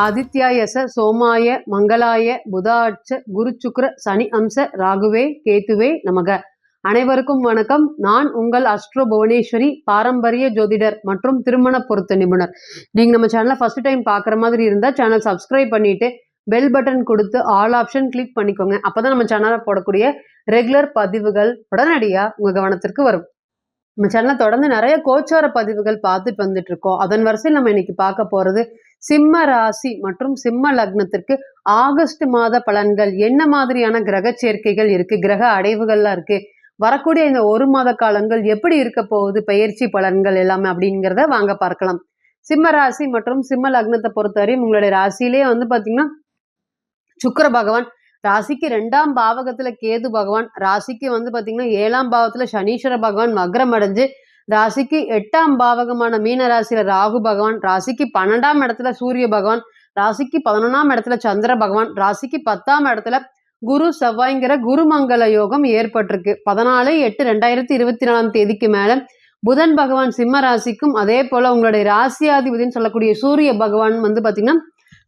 ஆதித்யாயச சோமாய மங்களாய புதாட்ச குரு சுக்ர சனி அம்ச ராகுவே கேத்துவே நமக. அனைவருக்கும் வணக்கம். நான் உங்கள் அஸ்ட்ரோ புவனேஸ்வரி பாரம்பரிய ஜோதிடர் மற்றும் திருமண பொருத்த நிபுணர். நீங்க நம்ம சேனலை ஃபர்ஸ்ட் டைம் பார்க்குற மாதிரி இருந்தால் சேனல் சப்ஸ்கிரைப் பண்ணிட்டு பெல் பட்டன் கொடுத்து ஆல் ஆப்ஷன் கிளிக் பண்ணிக்கோங்க. அப்பதான் நம்ம சேனலில் போடக்கூடிய ரெகுலர் பதிவுகள் உடனடியாக உங்க கவனத்திற்கு வரும். நம்ம சேனலை தொடர்ந்து நிறைய கோச்சார பதிவுகள் பார்த்துட்டு வந்துட்டு இருக்கோம். அதன் வரிசையில் நம்ம இன்னைக்கு பார்க்க போறது சிம்ம ராசி மற்றும் சிம்ம லக்னத்திற்கு ஆகஸ்ட் மாத பலன்கள் என்ன மாதிரியான கிரக சேர்க்கைகள் இருக்கு? கிரக அடைவுகள்லாம் இருக்கு. வரக்கூடிய இந்த ஒரு மாத காலங்கள் எப்படி இருக்க போகுது? பயிற்சி பலன்கள் எல்லாமே அப்படிங்கிறத வாங்க பார்க்கலாம். சிம்ம ராசி மற்றும் சிம்ம லக்னத்தை பொறுத்தவரையும் உங்களுடைய ராசியிலே வந்து பாத்தீங்கன்னா சுக்கர பகவான் ராசிக்கு ரெண்டாம் பாவகத்துல கேது பகவான் ராசிக்கு வந்து பாத்தீங்கன்னா ஏழாம் பாவத்துல சனீஸ்வர பகவான் மகரம் அடைஞ்சு ராசிக்கு எட்டாம் பாவகமான மீன ராசியில ராகு பகவான் ராசிக்கு பன்னெண்டாம் இடத்துல சூரிய பகவான் ராசிக்கு பதினொன்றாம் இடத்துல சந்திர பகவான் ராசிக்கு பத்தாம் இடத்துல குரு செவ்வாய்ங்கிற குருமங்கல யோகம் ஏற்பட்டிருக்கு. பதினாலு எட்டு ரெண்டாயிரத்தி இருபத்தி நாலாம் தேதிக்கு மேல புதன் பகவான் சிம்ம ராசிக்கும் அதே போல உங்களுடைய ராசியாதிபதினு சொல்லக்கூடிய சூரிய பகவான் வந்து பாத்தீங்கன்னா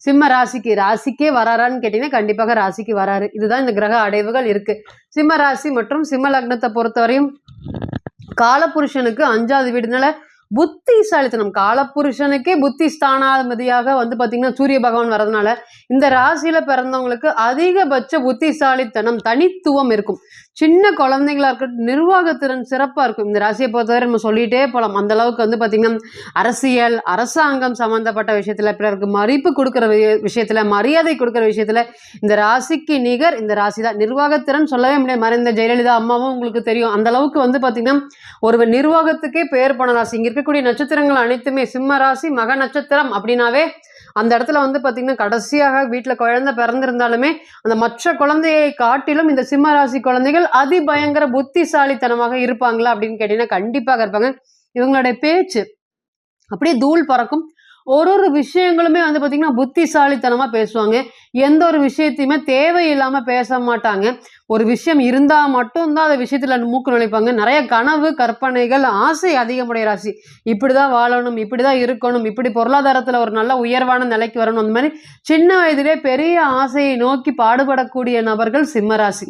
சிம்ம ராசிக்கு ராசிக்கே வராரான்னு கேட்டீங்கன்னா கண்டிப்பாக ராசிக்கு வராரு. இதுதான் இந்த கிரக அடைவுகள் இருக்கு. சிம்ம ராசி மற்றும் சிம்ம லக்னத்தை பொறுத்தவரையும் காலபுருஷனுக்கு அஞ்சாவது வீடுனால புத்திசாலித்தனம். காலபுருஷனுக்கே புத்தி ஸ்தானாதிபதியாக வந்து பாத்தீங்கன்னா சூரிய பகவான் வரதுனால இந்த ராசியில பிறந்தவங்களுக்கு அதிகபட்ச புத்திசாலித்தனம் தனித்துவம் இருக்கும். சின்ன குழந்தைங்களா இருக்கட்டும் நிர்வாகத்திறன் சிறப்பா இருக்கும். இந்த ராசியை பொறுத்தவரை நம்ம சொல்லிட்டே போகலாம் அந்த அளவுக்கு வந்து பாத்தீங்கன்னா அரசியல் அரசாங்கம் சம்பந்தப்பட்ட விஷயத்துல பிறருக்கு மதிப்பு கொடுக்கிற வி- விஷயத்துல மரியாதை கொடுக்கிற விஷயத்துல இந்த ராசிக்கு நிகர் இந்த ராசி தான் நிர்வாகத்திறன் சொல்லவே முடியாது. மறைந்த ஜெயலலிதா அம்மாவும் உங்களுக்கு தெரியும். அந்த அளவுக்கு வந்து பாத்தீங்கன்னா ஒரு நிர்வாகத்துக்கே பேர் போன ராசி. இங்க இருக்கக்கூடிய நட்சத்திரங்கள் அனைத்துமே சிம்ம ராசி மக நட்சத்திரம் அப்படின்னாவே அந்த இடத்துல வந்து பாத்தீங்கன்னா கடைசியாக வீட்டுல குழந்தை பிறந்திருந்தாலுமே அந்த மற்ற குழந்தையை காட்டிலும் இந்த சிம்ம ராசி குழந்தைகள் அதிபயங்கர புத்திசாலித்தனமாக இருப்பாங்களா அப்படின்னு கேட்டீங்கன்னா கண்டிப்பாக இருப்பாங்க. இவங்களுடைய பேச்சு அப்படியே தூள் பறக்கும். ஒரு ஒரு விஷயங்களுமே வந்து பார்த்திங்கன்னா புத்திசாலித்தனமாக பேசுவாங்க. எந்த ஒரு விஷயத்தையுமே தேவையில்லாமல் பேச மாட்டாங்க. ஒரு விஷயம் இருந்தால் மட்டும்தான் அந்த விஷயத்தில் மூக்கு நுழைப்பாங்க. நிறைய கனவு கற்பனைகள் ஆசை அதிகமுடைய ராசி. இப்படிதான் வாழணும் இப்படி தான் இருக்கணும் இப்படி பொருளாதாரத்தில் ஒரு நல்ல உயர்வான நிலைக்கு வரணும். அந்த மாதிரி சின்ன வயதிலே பெரிய ஆசையை நோக்கி பாடுபடக்கூடிய நபர்கள் சிம்மராசி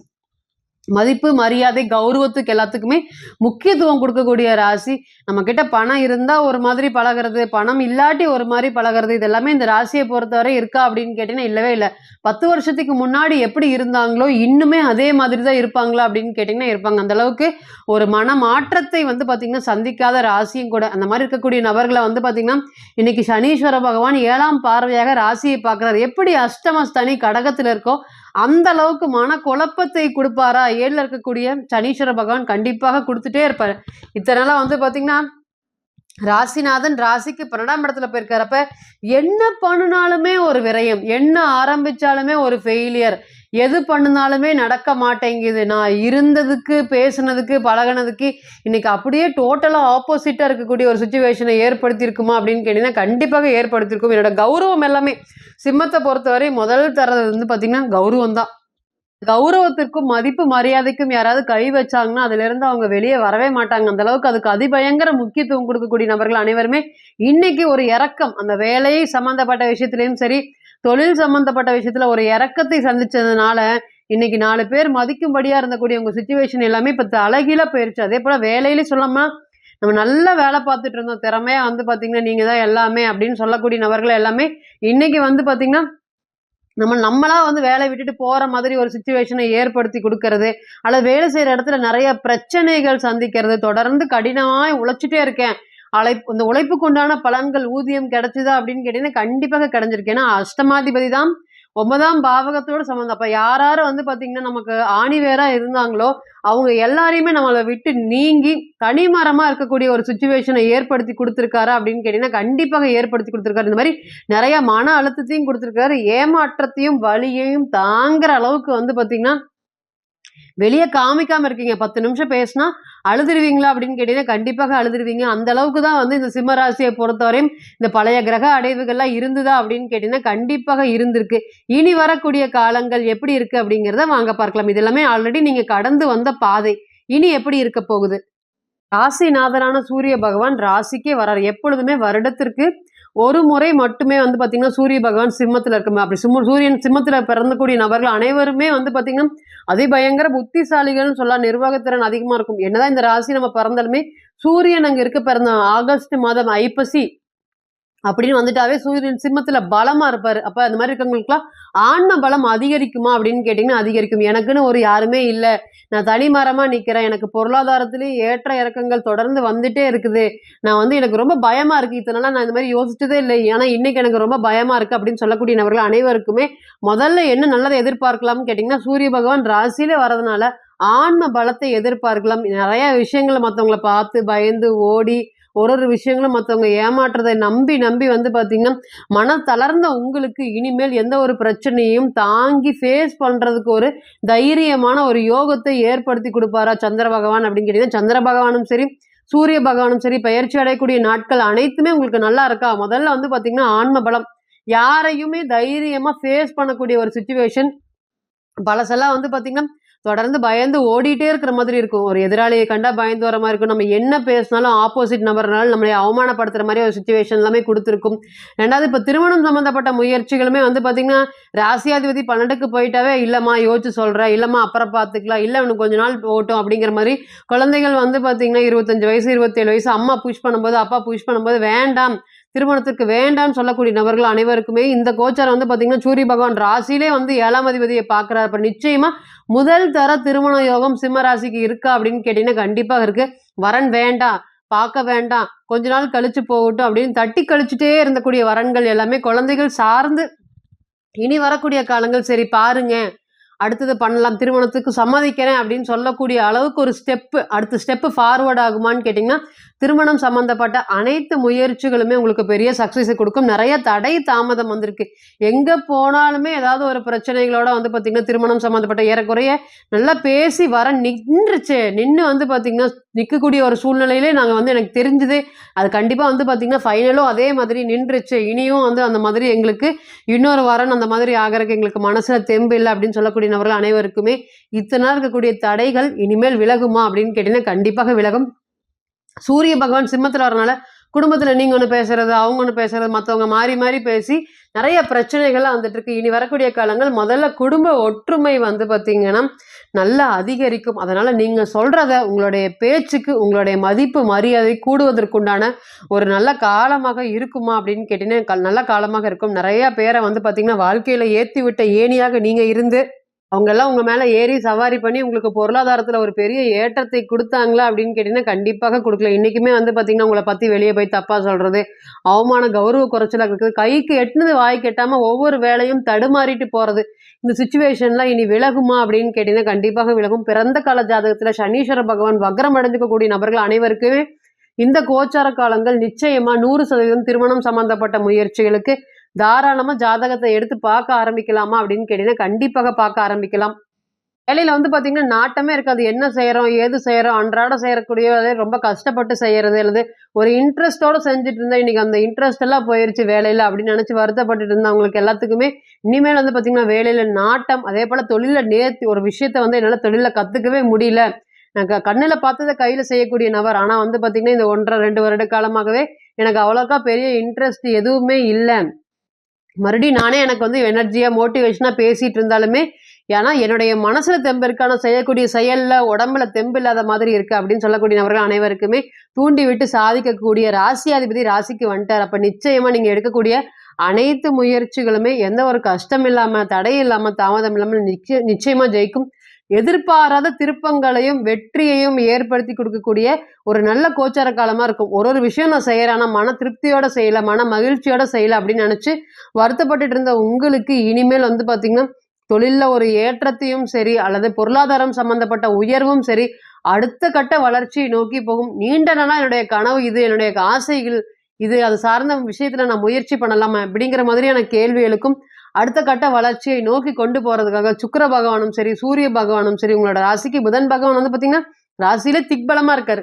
மதிப்பு மரியாதை கௌரவத்துக்கு எல்லாத்துக்குமே முக்கியத்துவம் கொடுக்கக்கூடிய ராசி. நம்ம கிட்ட பணம் இருந்தா ஒரு மாதிரி பழகிறது பணம் இல்லாட்டி ஒரு மாதிரி பழகிறது இது எல்லாமே இந்த ராசியை பொறுத்தவரை இருக்கா அப்படின்னு கேட்டீங்கன்னா இல்லவே இல்லை. பத்து வருஷத்துக்கு முன்னாடி எப்படி இருந்தாங்களோ இன்னுமே அதே மாதிரி தான் இருப்பாங்களா அப்படின்னு கேட்டிங்கன்னா இருப்பாங்க. அந்த அளவுக்கு ஒரு மன மாற்றத்தை வந்து பாத்தீங்கன்னா சந்திக்காத ராசியும் கூட. அந்த மாதிரி இருக்கக்கூடிய நபர்களை வந்து பாத்தீங்கன்னா இன்னைக்கு சனீஸ்வர பகவான் ஏழாம் பார்வையாக ராசியை பார்க்குறாரு. எப்படி அஷ்டமஸ்தனி கடகத்தில் இருக்கோ அந்த அளவுக்கு மன குழப்பத்தை கொடுப்பாரா? ஏழில் இருக்கக்கூடிய சனீஸ்வர பகவான் கண்டிப்பாக கொடுத்துட்டே இருப்பார். இத்தனை நாளாக வந்து பார்த்தீங்கன்னா ராசிநாதன் ராசிக்கு பன்னெண்டாம் இடத்துல போயிருக்கிறப்ப என்ன பண்ணினாலுமே ஒரு விரயம் என்ன ஆரம்பிச்சாலுமே ஒரு ஃபெயிலியர் எது பண்ணினாலுமே நடக்க மாட்டேங்குது. நான் இருந்ததுக்கு பேசுனதுக்கு பழகுனதுக்கு இன்னைக்கு அப்படியே டோட்டலாக ஆப்போசிட்டாக இருக்கக்கூடிய ஒரு சுச்சுவேஷனை ஏற்படுத்தியிருக்குமா அப்படின்னு கேட்டிங்கன்னா கண்டிப்பாக ஏற்படுத்தியிருக்கும். என்னோட கௌரவம் எல்லாமே சிம்மத்தை பொறுத்தவரை முதல் தரது வந்து பார்த்திங்கன்னா கௌரவம் தான். கௌரவத்திற்கும் மதிப்பு மரியாதைக்கும் யாராவது கை வச்சாங்கன்னா அதுல இருந்து அவங்க வெளியே வரவே மாட்டாங்க. அந்த அளவுக்கு அதுக்கு அதிபயங்கர முக்கியத்துவம் கொடுக்கக்கூடிய நபர்கள் அனைவருமே இன்னைக்கு ஒரு இறக்கம். அந்த வேலை சம்பந்தப்பட்ட விஷயத்திலயும் சரி தொழில் சம்பந்தப்பட்ட விஷயத்துல ஒரு இறக்கத்தை சந்திச்சதுனால இன்னைக்கு நாலு பேர் மதிக்கும்படியா இருந்தக்கூடிய உங்க சுச்சுவேஷன் எல்லாமே இப்ப தலகீழா போயிருச்சு. அதே போல வேலையிலே சொல்லாமா நம்ம நல்ல வேலை பார்த்துட்டு இருந்தோம். திறமையா வந்து பாத்தீங்கன்னா நீங்க தான் எல்லாமே அப்படின்னு சொல்லக்கூடிய நபர்கள் எல்லாமே இன்னைக்கு வந்து பாத்தீங்கன்னா நம்ம நம்மளா வந்து வேலை விட்டுட்டு போற மாதிரி ஒரு சுச்சுவேஷனை ஏற்படுத்தி கொடுக்கறது அல்லது வேலை செய்யற இடத்துல நிறைய பிரச்சனைகள் சந்திக்கிறது. தொடர்ந்து கடினமாய் உழைச்சிட்டே இருக்கேன். அழைப்பு இந்த உழைப்புக்கு உண்டான பலன்கள் ஊதியம் கிடைச்சுதா அப்படின்னு கேட்டீங்கன்னா கண்டிப்பாக கிடைஞ்சிருக்கு. ஏன்னா அஷ்டமாதிபதி தான் ஒன்பதாம் பாவகத்தோட சம்மந்தம் அப்ப யார் யார் வந்து பாத்தீங்கன்னா நமக்கு ஆணி இருந்தாங்களோ அவங்க எல்லாரையுமே நம்மளை விட்டு நீங்கி தனிமரமா இருக்கக்கூடிய ஒரு சுச்சுவேஷனை ஏற்படுத்தி கொடுத்துருக்காரா அப்படின்னு கேட்டீங்கன்னா கண்டிப்பாக ஏற்படுத்தி கொடுத்துருக்காரு. இந்த மாதிரி நிறைய மன அழுத்தத்தையும் கொடுத்துருக்காரு. ஏமாற்றத்தையும் வலியையும் தாங்குற அளவுக்கு வந்து பாத்தீங்கன்னா வெளியே காமிக்காம இருக்கீங்க. பத்து நிமிஷம் பேசினா அழுதுருவீங்களா அப்படின்னு கேட்டீங்கன்னா கண்டிப்பாக அழுதுருவீங்க. அந்த அளவுக்கு தான் வந்து இந்த சிம்மராசியை பொறுத்தவரையும் இந்த பழைய கிரக அடைவுகள்லாம் இருந்ததா அப்படின்னு கேட்டீங்கன்னா கண்டிப்பாக இருந்திருக்கு. இனி வரக்கூடிய காலங்கள் எப்படி இருக்கு அப்படிங்கிறத வாங்க பார்க்கலாம். இது எல்லாமே ஆல்ரெடி நீங்க கடந்து வந்த பாதை. இனி எப்படி இருக்க போகுது? ராசிநாதனான சூரிய பகவான் ராசிக்கே வர்றார் எப்பொழுதுமே வருடத்திற்கு ஒரு முறை மட்டுமே வந்து பார்த்தீங்கன்னா சூரிய பகவான் சிம்மத்தில் இருக்கும். அப்படி சிம்ம சூரியன் சிம்மத்தில் பிறந்தக்கூடிய நபர்கள் அனைவருமே வந்து பார்த்தீங்கன்னா அதிபயங்கர புத்திசாலிகள்னு சொல்லலாம் நிர்வாகத்திறன் அதிகமாக இருக்கும். என்னதான் இந்த ராசி நம்ம பிறந்தாலுமே சூரியன் அங்கே இருக்க பிறந்த ஆகஸ்ட் மாதம் ஐப்பசி அப்படின்னு வந்துட்டாவே சூரியன் சிம்மத்துல பலமா இருப்பாரு. அப்ப அந்த மாதிரி இருக்கவங்களுக்குலாம் ஆன்ம பலம் அதிகரிக்குமா அப்படின்னு கேட்டீங்கன்னா அதிகரிக்கும். எனக்குன்னு ஒரு யாருமே இல்லை. நான் தனி மரமா நிக்கிறேன். எனக்கு பொருளாதாரத்திலேயும் ஏற்ற இறக்கங்கள் தொடர்ந்து வந்துட்டே இருக்குது. நான் வந்து எனக்கு ரொம்ப பயமா இருக்கு. இத்தனால நான் இந்த மாதிரி யோசிச்சதே இல்லை. ஏன்னா இன்னைக்கு எனக்கு ரொம்ப பயமா இருக்கு அப்படின்னு சொல்லக்கூடிய நபர்கள் அனைவருக்குமே முதல்ல என்ன நல்லதை எதிர்பார்க்கலாம்னு கேட்டீங்கன்னா சூரிய பகவான் ராசியில வரதுனால ஆன்ம பலத்தை எதிர்பார்க்கலாம். நிறைய விஷயங்களை மற்றவங்களை பார்த்து பயந்து ஓடி ஒரு ஒரு விஷயங்களும் மற்றவங்க ஏமாற்றுறதை நம்பி நம்பி வந்து பார்த்தீங்கன்னா மன தளர்ந்த உங்களுக்கு இனிமேல் எந்த ஒரு பிரச்சனையும் தாங்கி ஃபேஸ் பண்ணுறதுக்கு ஒரு தைரியமான ஒரு யோகத்தை ஏற்படுத்தி கொடுப்பாரா சந்திர பகவான் அப்படின்னு கேட்டிங்கன்னா சந்திர பகவானும் சரி சூரிய பகவானும் சரி பயிற்சி அடையக்கூடிய நாட்கள் அனைத்துமே உங்களுக்கு நல்லா இருக்கா? முதல்ல வந்து பார்த்தீங்கன்னா ஆன்ம பலம். யாரையுமே தைரியமாக ஃபேஸ் பண்ணக்கூடிய ஒரு சுச்சுவேஷன் பழசெல்லாம் வந்து பார்த்தீங்கன்னா தொடர்ந்து பயந்து ஓடிட்டே இருக்கிற மாதிரி இருக்கும். ஒரு எதிராளியை கண்டா பயந்து வர மாதிரி இருக்கும். நம்ம என்ன பேசினாலும் ஆப்போசிட் நபர்னாலும் நம்மளை அவமானப்படுத்துற மாதிரி ஒரு சுச்சுவேஷன் எல்லாமே கொடுத்துருக்கும். ரெண்டாவது இப்போ திருமணம் சம்மந்தப்பட்ட முயற்சிகளுமே வந்து பார்த்தீங்கன்னா ராசியாதிபதி பன்னெண்டுக்கு போயிட்டாவே இல்லைம்மா யோசிச்சு சொல்கிறேன் இல்லைம்மா அப்புறம் பார்த்துக்கலாம் இல்லை இன்னும் கொஞ்ச நாள் போகட்டும் அப்படிங்கிற மாதிரி குழந்தைகள் வந்து பார்த்தீங்கன்னா இருபத்தஞ்சு வயசு இருபத்தேழு வயசு அம்மா புஷ் பண்ணும்போது அப்பா புஷ் பண்ணும்போது வேண்டாம் திருமணத்திற்கு வேண்டாம்னு சொல்லக்கூடிய நபர்கள் அனைவருக்குமே இந்த கோச்சாரம் வந்து பார்த்தீங்கன்னா சூரிய பகவான் ராசியிலே வந்து ஏழாம் அதிபதியை பார்க்குறாரு. அப்போ நிச்சயமா முதல் தர திருமண யோகம் சிம்ம ராசிக்கு இருக்கா அப்படின்னு கேட்டிங்கன்னா கண்டிப்பாக இருக்கு. வரன் வேண்டாம் பார்க்க வேண்டாம் கொஞ்ச நாள் கழிச்சு போகட்டும் அப்படின்னு தட்டி கழிச்சுட்டே இருந்தக்கூடிய வரன்கள் எல்லாமே குழந்தைகள் சார்ந்து இனி வரக்கூடிய காலங்கள் சரி பாருங்க. அடுத்தது பண்ணலாம் திருமணத்துக்கு சம்மதிக்கிறேன் அப்படின்னு சொல்லக்கூடிய அளவுக்கு ஒரு ஸ்டெப்பு அடுத்த ஸ்டெப்பு ஃபார்வர்ட் ஆகுமான்னு கேட்டிங்கன்னா திருமணம் சம்மந்தப்பட்ட அனைத்து முயற்சிகளுமே உங்களுக்கு பெரிய சக்ஸஸை கொடுக்கும். நிறைய தடை தாமதம் வந்திருக்கு. எங்கே போனாலுமே ஏதாவது ஒரு பிரச்சனைகளோட வந்து பார்த்திங்கன்னா திருமணம் சம்மந்தப்பட்ட ஏறக்குறைய நல்லா பேசி வர நின்றுச்சு. நின்று வந்து பார்த்திங்கன்னா நிற்கக்கூடிய ஒரு சூழ்நிலையிலே நாங்கள் வந்து எனக்கு தெரிஞ்சுது. அது கண்டிப்பாக வந்து பார்த்திங்கன்னா ஃபைனலும் அதே மாதிரி நின்றுச்சு. இனியும் வந்து அந்த மாதிரி எங்களுக்கு இன்னொரு வாரம் அந்த மாதிரி ஆகிறதுக்கு எங்களுக்கு மனசில் தெம்பு இல்லை அப்படின்னு சொல்லக்கூடிய நபர்கள் அனைவருக்குமே இத்தனை நாள் இருக்கக்கூடிய தடைகள் இனிமேல் விலகுமா அப்படின்னு கேட்டிங்கன்னா கண்டிப்பாக விலகும். சூரிய பகவான் சிம்மத்தில் வரனால குடும்பத்தில் நீங்கள் ஒன்று பேசுறது அவங்க ஒன்று பேசுறது மற்றவங்க மாறி மாறி பேசி நிறைய பிரச்சனைகள்லாம் வந்துட்டு இருக்கு. இனி வரக்கூடிய காலங்கள் முதல்ல குடும்ப ஒற்றுமை வந்து பார்த்தீங்கன்னா நல்லா அதிகரிக்கும். அதனால நீங்கள் சொல்றத உங்களுடைய பேச்சுக்கு உங்களுடைய மதிப்பு மரியாதை கூடுவதற்குண்டான ஒரு நல்ல காலமாக இருக்குமா அப்படின்னு கேட்டீங்கன்னா க- நல்ல காலமாக இருக்கும். நிறைய பேரை வந்து பார்த்தீங்கன்னா வாழ்க்கையில ஏற்றி விட்ட ஏணியாக நீங்கள் இருந்து அவங்க எல்லாம் உங்க மேல ஏறி சவாரி பண்ணி உங்களுக்கு பொருளாதாரத்துல ஒரு பெரிய ஏற்றத்தை கொடுத்தாங்களா அப்படின்னு கேட்டீங்கன்னா கண்டிப்பாக கொடுக்கல. இன்னைக்குமே வந்து பாத்தீங்கன்னா உங்களை பத்தி வெளியே போய் தப்பா சொல்றது அவமான கௌரவ குறைச்சலாக இருக்குது. கைக்கு எட்டுனது வாய் கெட்டாம ஒவ்வொரு வேலையும் தடுமாறிட்டு போறது இந்த சுச்சுவேஷன்லாம் இனி விலகுமா அப்படின்னு கேட்டீங்கன்னா கண்டிப்பாக விலகும். பிறந்த கால ஜாதகத்துல சனீஸ்வர பகவான் வக்ரம் அடைஞ்சிக்கக்கூடிய நபர்கள் அனைவருக்குமே இந்த கோச்சார காலங்கள் நிச்சயமா நூறு சதவீதம் திருமணம் சம்பந்தப்பட்ட முயற்சிகளுக்கு தாராளமாக ஜாதகத்தை எடுத்து பார்க்க ஆரம்பிக்கலாமா அப்படின்னு கேட்டீங்கன்னா கண்டிப்பாக பார்க்க ஆரம்பிக்கலாம். வேலையில் வந்து பார்த்தீங்கன்னா நாட்டமே இருக்காது. என்ன செய்கிறோம் ஏது செய்கிறோம் அன்றாட செய்யக்கூடிய ரொம்ப கஷ்டப்பட்டு செய்கிறது அல்லது ஒரு இன்ட்ரெஸ்ட்டோடு செஞ்சுட்டு இருந்தேன் இன்றைக்கி அந்த இன்ட்ரெஸ்ட் எல்லாம் போயிருச்சு வேலையில் அப்படின்னு நினச்சி வருத்தப்பட்டுட்டு இருந்தவங்களுக்கு எல்லாத்துக்குமே இனிமேல் வந்து பார்த்திங்கன்னா வேலையில் நாட்டம் அதே போல் தொழிலில் நேர்த்தி ஒரு விஷயத்தை வந்து என்னால் தொழிலில் கற்றுக்கவே முடியல. நான் க- பார்த்ததை கையில் செய்யக்கூடிய நபர். ஆனால் வந்து பார்த்தீங்கன்னா இந்த ஒன்றரை ரெண்டு வருட காலமாகவே எனக்கு அவ்வளோக்கா பெரிய இன்ட்ரெஸ்ட் எதுவுமே இல்லை. மறுபடியும் நானே எனக்கு வந்து எனர்ஜியாக மோட்டிவேஷனாக பேசிகிட்டு இருந்தாலுமே ஏன்னா என்னுடைய மனசில் தெம்பு இருக்கான செய்யக்கூடிய செயலில் உடம்புல தெம்பு இல்லாத மாதிரி இருக்குது அப்படின்னு சொல்லக்கூடிய நபர்கள் அனைவருக்குமே தூண்டி விட்டு சாதிக்கக்கூடிய ராசியாதிபதி ராசிக்கு வந்துட்டார். அப்போ நிச்சயமாக நீங்கள் எடுக்கக்கூடிய அனைத்து முயற்சிகளுமே எந்த ஒரு கஷ்டம் இல்லாமல் தடை இல்லாமல் தாமதம் இல்லாமல் நிச்சய நிச்சயமாக ஜெயிக்கும். எதிர்பாராத திருப்பங்களையும் வெற்றியையும் ஏற்படுத்தி கொடுக்கக்கூடிய ஒரு நல்ல கோச்சார காலமா இருக்கும். ஒரு ஒரு விஷயம் நான் செய்யறேன் ஆனால் மன திருப்தியோட செய்யல மன மகிழ்ச்சியோட செய்யல அப்படின்னு நினைச்சு வருத்தப்பட்டுட்டு இருந்த உங்களுக்கு இனிமேல் வந்து பாத்தீங்கன்னா தொழிலில் ஒரு ஏற்றத்தையும் சரி அல்லது பொருளாதாரம் சம்பந்தப்பட்ட உயர்வும் சரி அடுத்த கட்ட வளர்ச்சியை நோக்கி போகும். நீண்ட நாளா என்னுடைய கனவு இது என்னுடைய ஆசைகள் இது அது சார்ந்த விஷயத்துல நான் முயற்சி பண்ணலாமா அப்படிங்கிற மாதிரியான கேள்விகளுக்கும் அடுத்த கட்ட வளர்ச்சியை நோக்கி கொண்டு போறதுக்காக சுக்கிர பகவானும் சரி சூரிய பகவானும் சரி உங்களோட ராசிக்கு புதன் பகவான் வந்து பாத்தீங்கன்னா ராசியிலே திக்பலமா இருக்காரு.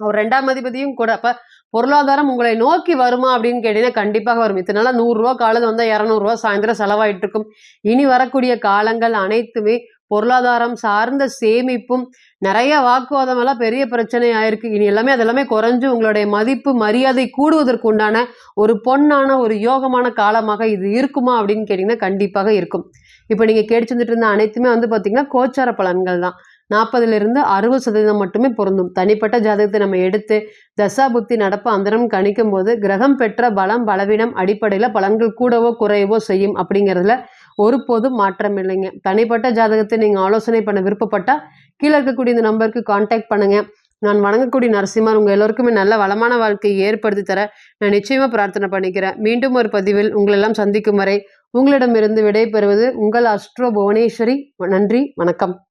அவர் ரெண்டாம் அதிபதியும் கூட அப்ப பொருளாதாரம் உங்களை நோக்கி வருமா அப்படின்னு கேட்டீங்கன்னா கண்டிப்பாக வரும். இத்தனை நாளா நூறு ரூபா காலையில் வந்தால் இரநூறுவா சாயந்தரம் செலவாயிட்டு இருக்கும். இனி வரக்கூடிய காலங்கள் அனைத்துமே பொருளாதாரம் சார்ந்த சேமிப்பும் நிறைய வாக்குவாதம் எல்லாம் பெரிய பிரச்சனை ஆயிருக்கு இனி எல்லாமே அதெல்லாமே குறைஞ்சு உங்களுடைய மதிப்பு மரியாதை கூடுவதற்கு உண்டான ஒரு பொன்னான ஒரு யோகமான காலமாக இது இருக்குமா அப்படின்னு கேட்டிங்கன்னா கண்டிப்பாக இருக்கும். இப்போ நீங்கள் கேட்டு இருந்த அனைத்துமே வந்து பார்த்திங்கன்னா கோச்சார பலன்கள் தான். நாற்பதுலேருந்து அறுபது சதவீதம் மட்டுமே பொருந்தும். தனிப்பட்ட ஜாதகத்தை நம்ம எடுத்து தசா புத்தி நடப்பு அந்தரம் கணிக்கும் போது கிரகம் பெற்ற பலம் பலவீனம் அடிப்படையில் பலன்கள் கூடவோ குறையவோ செய்யும் அப்படிங்கிறதுல ஒருபோதும் மாற்றம் இல்லைங்க. தனிப்பட்ட ஜாதகத்தை நீங்கள் ஆலோசனை பண்ண விருப்பப்பட்டால் கீழே இருக்கக்கூடிய இந்த நம்பருக்கு காண்டாக்ட் பண்ணுங்கள் நான் வணங்கக்கூடிய நரசிம்மர் உங்கள் எல்லோருக்குமே நல்ல வளமான வாழ்க்கையை ஏற்படுத்தி தர நான் நிச்சயமாக பிரார்த்தனை பண்ணிக்கிறேன். மீண்டும் ஒரு பதிவில் உங்களெல்லாம் சந்திக்கும் வரை உங்களிடமிருந்து விடைபெறுவது உங்கள் அஸ்ட்ரோ புவனேஸ்வரி. நன்றி வணக்கம்.